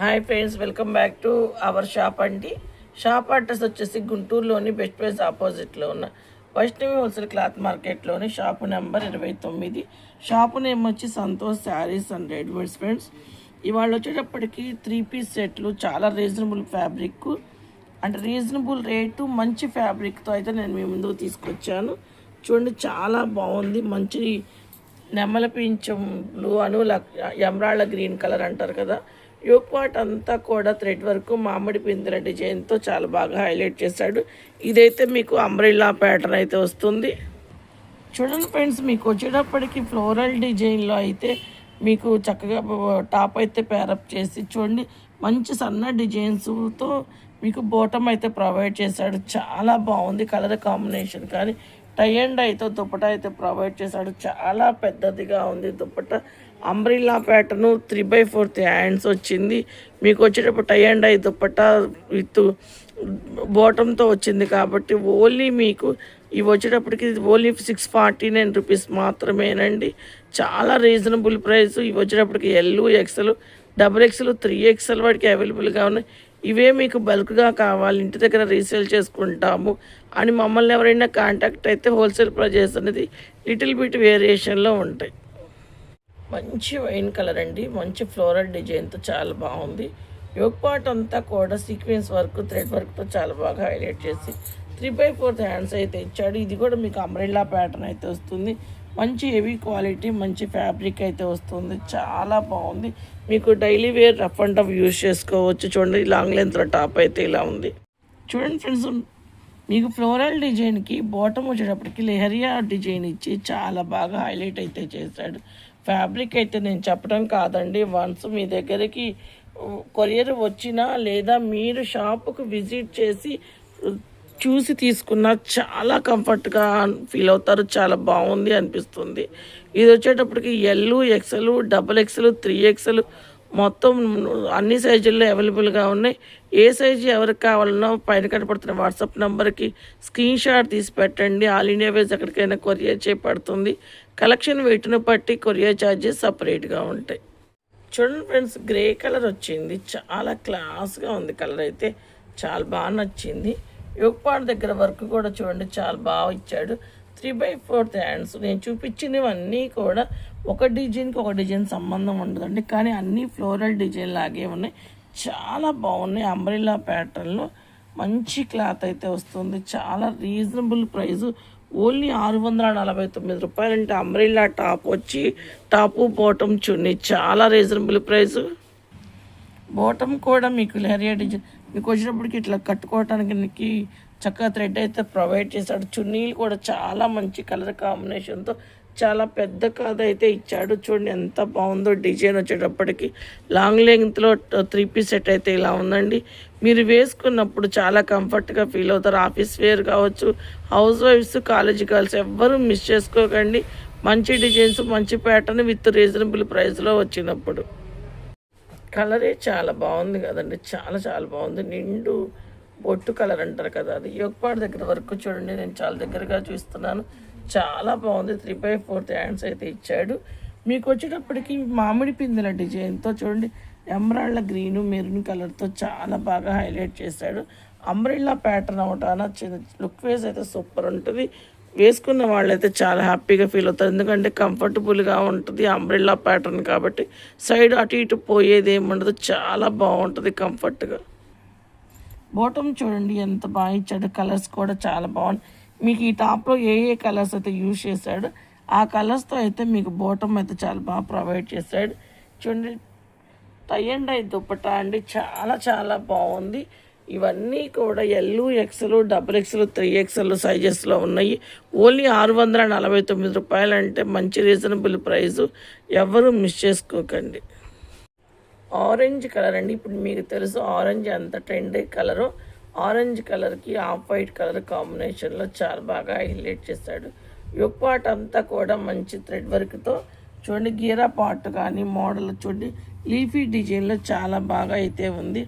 Hi friends welcome back to our shop అండి shop address వచ్చేసి గుంటూరులోని బెస్ట్ ప్రైస్ ఆపోజిట్లో ఉన్న వైష్ణవి హోల్సేల్ క్లాత్ మార్కెట్లోని షాపు నెంబర్ ఇరవై తొమ్మిది. షాపు నేమ్ వచ్చి Santosh saris and readymades friends ఇవాళ వచ్చేటప్పటికి త్రీ పీస్ సెట్లు చాలా రీజనబుల్ ఫ్యాబ్రిక్ అంటే రీజనబుల్ రేటు మంచి ఫ్యాబ్రిక్తో అయితే నేను మీ ముందుకు తీసుకొచ్చాను. చూడండి చాలా బాగుంది. మంచి నెమ్మల పింఛం బ్లూ అను ఎమరాళ్ళ గ్రీన్ కలర్ అంటారు కదా. యోగ్ పార్ట్ అంతా కూడా థ్రెడ్ వరకు మామిడి పిందెల డిజైన్తో చాలా బాగా హైలైట్ చేశాడు. ఇదైతే మీకు అంబ్రిల్లా ప్యాటర్న్ అయితే వస్తుంది. చూడండి ఫ్రెండ్స్ మీకు వచ్చేటప్పటికి ఫ్లోరల్ డిజైన్లో అయితే మీకు చక్కగా టాప్ అయితే పేరప్ చేసి చూడండి. మంచి సన్న డిజైన్స్తో మీకు బోటం అయితే ప్రొవైడ్ చేశాడు. చాలా బాగుంది కలర్ కాంబినేషన్ కానీ. టై అండ్ అయితే దుప్పట అయితే ప్రొవైడ్ చేశాడు. చాలా పెద్దదిగా ఉంది dupatta. Umbrella pattern three by fourth hands వచ్చింది. మీకు వచ్చేటప్పుడు tie and dye dupatta with బోటంతో వచ్చింది కాబట్టి ఓన్లీ మీకు ఇవి వచ్చేటప్పటికి only six forty nine rupees మాత్రమేనండి. చాలా రీజనబుల్ ప్రైస్ ఇవి వచ్చేటప్పటికి L XL double XL three XL వాటికి అవైలబుల్గా ఉన్నాయి. ఇవే మీకు బల్క్గా కావాలి. ఇంటి దగ్గర రీసేల్ చేసుకుంటాము. అని మమ్మల్ని ఎవరైనా కాంటాక్ట్ అయితే హోల్సేల్ ప్రైజెస్ అనేది లిటిల్ బిట్ వేరియేషన్లో ఉంటాయి. మంచి వైన్ కలర్ అండి. మంచి ఫ్లోరల్ డిజైన్తో చాలా బాగుంది. యోగ్ పార్ట్ అంతా కూడా సీక్వెన్స్ వర్క్ థ్రెడ్ వర్క్తో చాలా బాగా హైలైట్ చేసి త్రీ బై ఫోర్త్ హ్యాండ్స్ అయితే ఇచ్చాడు. ఇది కూడా మీకు అంబ్రెల్లా ప్యాటర్న్ అయితే వస్తుంది. మంచి హెవీ క్వాలిటీ మంచి ఫ్యాబ్రిక్ అయితే వస్తుంది. చాలా బాగుంది. మీకు daily wear rough and tough use చేసుకోవచ్చు. చూడండి లాంగ్ లెంత్లో టాప్ అయితే ఇలా ఉంది. చూడండి ఫ్రెండ్స్ మీకు ఫ్లోరల్ డిజైన్కి బాటమ్ వచ్చేటప్పటికి లెహరియా డిజైన్ ఇచ్చి చాలా బాగా హైలైట్ అయితే చేశాడు. ఫ్యాబ్రిక్ అయితే నేను చెప్పడం కాదండి. వన్స్ మీ దగ్గరికి కొరియర్ వచ్చినా లేదా మీరు షాపుకు విజిట్ చేసి చూసి తీసుకున్నా చాలా కంఫర్ట్గా ఫీల్ అవుతారు. చాలా బాగుంది అనిపిస్తుంది. ఇది వచ్చేటప్పటికి L XL double XL three XL మొత్తం అన్ని సైజుల్లో అవైలబుల్గా ఉన్నాయి. ఏ సైజు ఎవరికి కావాలన్నా పైన కనపడుతున్న వాట్సాప్ నెంబర్కి స్క్రీన్ షాట్ తీసి పెట్టండి. ఆల్ ఇండియా వైజ్ ఎక్కడికైనా కొరియర్ చేపడుతుంది. కలెక్షన్ వెయిట్ను బట్టి కొరియర్ ఛార్జెస్ సపరేట్గా ఉంటాయి. చూడండి ఫ్రెండ్స్ గ్రే కలర్ వచ్చింది. చాలా క్లాస్గా ఉంది కలర్ అయితే. చాలా బాగా నచ్చింది. యోగపాడు దగ్గర వర్క్ కూడా చూడండి చాలా బాగా ఇచ్చాడు. Three by fourth hands. నేను చూపించినవన్నీ కూడా ఒక డిజైన్కి ఒక డిజైన్ సంబంధం ఉండదండి. కానీ అన్నీ ఫ్లోరల్ డిజైన్ లాగే ఉన్నాయి. చాలా బాగున్నాయి. అంబ్రిల్లా ప్యాటర్న్లో మంచి క్లాత్ అయితే వస్తుంది. చాలా రీజనబుల్ ప్రైస్. ఓన్లీ ఆరు వందల నలభై తొమ్మిది రూపాయలు అంటే అంబ్రిల్లా టాప్ వచ్చి టాపు బాటమ్ చున్నీ. చాలా రీజనబుల్ ప్రైస్. బాటమ్ కూడా మీకు లెహరియా డిజైన్ మీకు వచ్చినప్పటికి ఇట్లా కట్టుకోవటానికి చక్కగా థ్రెడ్ అయితే ప్రొవైడ్ చేశాడు. చున్నీలు కూడా చాలా మంచి కలర్ కాంబినేషన్తో చాలా పెద్ద కథ అయితే ఇచ్చాడు. చూడండి ఎంత బాగుందో డిజైన్ వచ్చేటప్పటికి. లాంగ్ లెంగ్త్లో త్రీ పీస్ సెట్ అయితే ఇలా ఉందండి. మీరు వేసుకున్నప్పుడు చాలా కంఫర్ట్గా ఫీల్ అవుతారు. ఆఫీస్ వేర్ కావచ్చు హౌస్ వైఫ్స్ కాలేజీ గర్ల్స్ ఎవ్వరూ మిస్ చేసుకోకండి. మంచి డిజైన్స్ మంచి ప్యాటర్న్ విత్ రీజనబుల్ ప్రైస్లో వచ్చినప్పుడు. కలరే చాలా బాగుంది కదండి. చాలా చాలా బాగుంది. నిండు బొట్టు కలర్ అంటారు కదా అది. యోగపాడు దగ్గర వరకు చూడండి. నేను చాలా దగ్గరగా చూస్తున్నాను. చాలా బాగుంది. త్రీ బై ఫోర్త్ హ్యాండ్స్ అయితే ఇచ్చాడు. మీకు వచ్చేటప్పటికి మామిడి పిందెల డిజైన్తో చూడండి ఎమరాళ్ళ గ్రీను మెరూన్ కలర్తో చాలా బాగా హైలైట్ చేశాడు. అంబ్రిల్లా ప్యాటర్న్ అవటాన లుక్ వేస్ అయితే సూపర్ ఉంటుంది. వేసుకున్న వాళ్ళైతే చాలా హ్యాపీగా ఫీల్ అవుతారు. ఎందుకంటే కంఫర్టబుల్గా ఉంటుంది అంబ్రిల్లా ప్యాటర్న్ కాబట్టి సైడ్ అటు ఇటు పోయేది ఏముండదు. చాలా బాగుంటుంది కంఫర్ట్గా. బాటమ్ చూడండి ఎంత బాగా ఇచ్చాడు. కలర్స్ కూడా చాలా బాగుంది మీకు ఈ టాప్లో ఏ ఏ కలర్స్ అయితే యూజ్ చేశాడు ఆ కలర్స్తో అయితే మీకు బాటమ్ అయితే చాలా బాగా ప్రొవైడ్ చేశాడు. చూడండి టై అండ్ ఐ దుప్పట అండి చాలా చాలా బాగుంది. ఇవన్నీ కూడా L XL double XL three XL సైజెస్లో ఉన్నాయి. ఓన్లీ ఆరు వందల నలభై తొమ్మిది రూపాయలు అంటే మంచి రీజనబుల్ ప్రైస్ ఎవరు మిస్ చేసుకోకండి. ఆరెంజ్ కలర్ అండి ఇప్పుడు మీకు తెలుసు ఆరెంజ్ ఎంత ట్రెండ్ కలరు ఆరెంజ్ కలర్కి ఆఫ్ వైట్ కలర్ కాంబినేషన్లో చాలా బాగా హైలైట్ చేశాడు. యుగ్ పార్ట్ అంతా కూడా మంచి థ్రెడ్ వర్క్తో చూడండి గీరా పార్ట్ కానీ మోడల్ చూడండి లీఫీ డిజైన్లో చాలా బాగా అయితే ఉంది.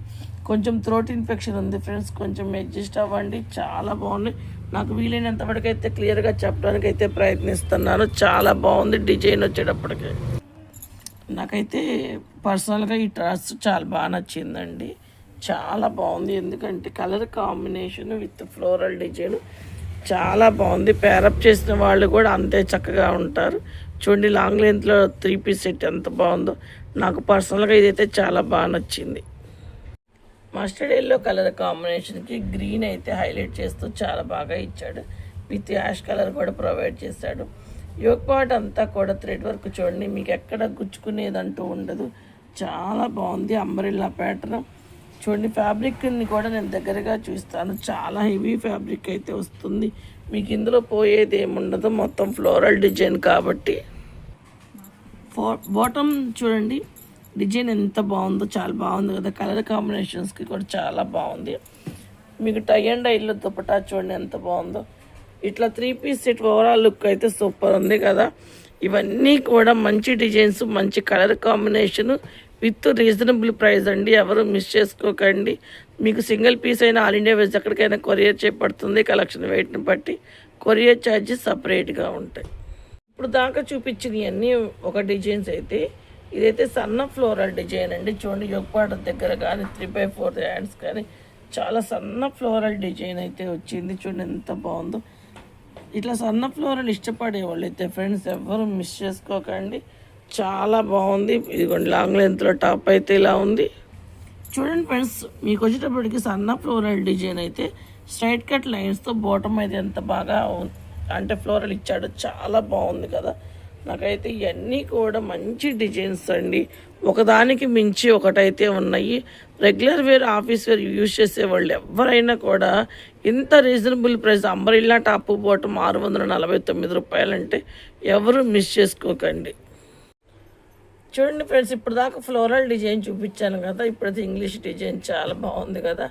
కొంచెం థ్రోట్ ఇన్ఫెక్షన్ ఉంది ఫ్రెండ్స్ కొంచెం అడ్జస్ట్ అవ్వండి చాలా బాగుంది. నాకు వీలైనంత వరకు అయితే క్లియర్గా చెప్పడానికి అయితే ప్రయత్నిస్తున్నాను. చాలా బాగుంది డిజైన్ వచ్చేటప్పటికి. నాకైతే పర్సనల్గా ఈ డ్రెస్ చాలా బాగా నచ్చిందండి. చాలా బాగుంది. ఎందుకంటే colour combination with floral design చాలా బాగుంది. పేరప్ చేసిన వాళ్ళు కూడా అంతే చక్కగా ఉంటారు. చూడండి లాంగ్ లెంత్లో త్రీ పీస్ సెట్ ఎంత బాగుందో. నాకు పర్సనల్గా ఇదైతే చాలా బాగా నచ్చింది. మస్టర్డ్ ఎల్లో కలర్ కాంబినేషన్కి గ్రీన్ అయితే హైలైట్ చేస్తూ చాలా బాగా ఇచ్చాడు. విత్ యాష్ కలర్ కూడా ప్రొవైడ్ చేశాడు. యోగ్ పార్ట్ అంతా కూడా థ్రెడ్ వర్క్ చూడండి మీకు ఎక్కడ గుచ్చుకునేదంటూ ఉండదు. చాలా బాగుంది. అంబరిల్లా ప్యాటర్న్ చూడండి ఫ్యాబ్రిక్ని కూడా నేను దగ్గరగా చూస్తాను. చాలా హెవీ ఫ్యాబ్రిక్ అయితే వస్తుంది. మీకు ఇందులో పోయేది ఏముండదు. మొత్తం ఫ్లోరల్ డిజైన్ కాబట్టి. ఫో బాటమ్ చూడండి. డిజైన్ ఎంత బాగుందో చాలా బాగుంది కదా. కలర్ కాంబినేషన్స్కి కూడా చాలా బాగుంది. మీకు టై అండ్ ఐలో దుపటా చూడండి ఎంత బాగుందో. ఇట్లా three piece set overall look అయితే సూపర్ ఉంది కదా. ఇవన్నీ కూడా మంచి డిజైన్స్ మంచి colour combination with reasonable price అండి. ఎవరు మిస్ చేసుకోకండి. మీకు సింగిల్ పీస్ అయినా ఆల్ ఇండియా వెజ్ ఎక్కడికైనా కొరియర్ చేపడుతుంది. కలెక్షన్ వెయిట్ని బట్టి కొరియర్ ఛార్జెస్ సపరేట్గా ఉంటాయి. ఇప్పుడు దాకా చూపించినవన్నీ ఒక డిజైన్స్ అయితే. ఇదైతే సన్న ఫ్లోరల్ డిజైన్ అండి. చూడండి యొక్కపాట దగ్గర కానీ త్రీ బై ఫోర్ హ్యాండ్స్ కానీ చాలా సన్న ఫ్లోరల్ డిజైన్ అయితే వచ్చింది. చూడండి ఎంత బాగుందో. ఇట్లా సన్న ఫ్లోరల్ ఇష్టపడే వాళ్ళు అయితే ఫ్రెండ్స్ ఎవరు మిస్ చేసుకోకండి. చాలా బాగుంది. ఇదిగోండి లాంగ్ లెంత్లో టాప్ అయితే ఇలా ఉంది. చూడండి ఫ్రెండ్స్ మీకు వచ్చేటప్పటికి సన్న ఫ్లోరల్ డిజైన్ అయితే స్ట్రైట్ కట్ లైన్స్తో బాటమ్ అయితే ఎంత బాగా అంటే ఫ్లోరల్ ఇచ్చాడు చాలా బాగుంది కదా. నాకైతే ఇవన్నీ కూడా మంచి డిజైన్స్ అండి. ఒకదానికి మించి ఒకటైతే ఉన్నాయి. Regular wear office wear use చేసే వాళ్ళు ఎవరైనా కూడా ఇంత reasonable price umbrella top bottom ఆరు వందల నలభై తొమ్మిది రూపాయలంటే ఎవరు మిస్ చేసుకోకండి. చూడండి ఫ్రెండ్స్ ఇప్పుడు దాకా ఫ్లోరల్ డిజైన్ చూపించాను కదా ఇప్పుడైతే ఇంగ్లీష్ డిజైన్ చాలా బాగుంది కదా.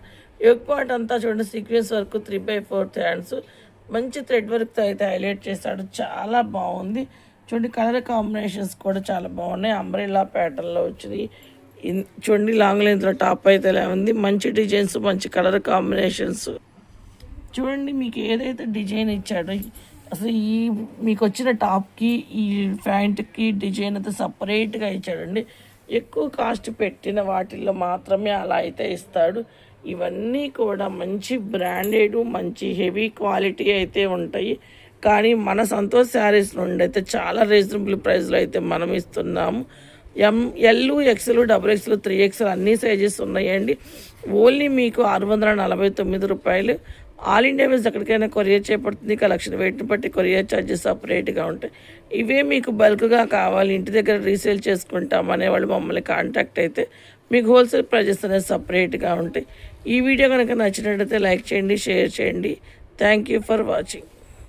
యోగ్ పార్ట్ అంతా చూడండి sequence work three by fourth hands మంచి థ్రెడ్ వర్క్తో అయితే హైలైట్ చేశాడు చాలా బాగుంది. చూడండి కలర్ కాంబినేషన్స్ కూడా చాలా బాగున్నాయి. అంబ్రెల్లా ప్యాటర్న్లో వచ్చింది. చూడండి లాంగ్ లెంత్లో టాప్ అయితే ఇలా ఉంది. మంచి డిజైన్స్ మంచి కలర్ కాంబినేషన్స్ చూడండి మీకు ఏదైతే డిజైన్ ఇచ్చాడో అసలు ఈ మీకు వచ్చిన టాప్కి ఈ ప్యాంట్కి డిజైన్ అయితే సపరేట్గా ఇచ్చాడండి. ఎక్కువ కాస్ట్ పెట్టిన వాటిల్లో మాత్రమే అలా అయితే ఇస్తాడు. ఇవన్నీ కూడా మంచి బ్రాండెడ్ మంచి హెవీ క్వాలిటీ అయితే ఉంటాయి. కానీ మన సంతోష్ శారీస్ నుండి అయితే చాలా రీజనబుల్ ప్రైస్లో అయితే మనం ఇస్తున్నాము. M L XL double XL three XL అన్ని సైజెస్ ఉన్నాయండి. ఓన్లీ మీకు ఆరు వందల నలభై తొమ్మిది రూపాయలు ఆల్ ఇండియా మీద ఎక్కడికైనా కొరియర్ చేపడుతుంది కలెక్షన్ వెయిట్ని బట్టి కొరియర్ ఛార్జెస్ సపరేట్గా ఉంటాయి. ఇవే మీకు బల్క్గా కావాలి ఇంటి దగ్గర రీసేల్ చేసుకుంటాం అనేవాళ్ళు మమ్మల్ని కాంటాక్ట్ అయితే మీకు హోల్సేల్ ప్రైజెస్ అనేది సపరేట్గా ఉంటాయి. ఈ వీడియో కనుక నచ్చినట్లయితే లైక్ చేయండి షేర్ చేయండి. Thank you for watching.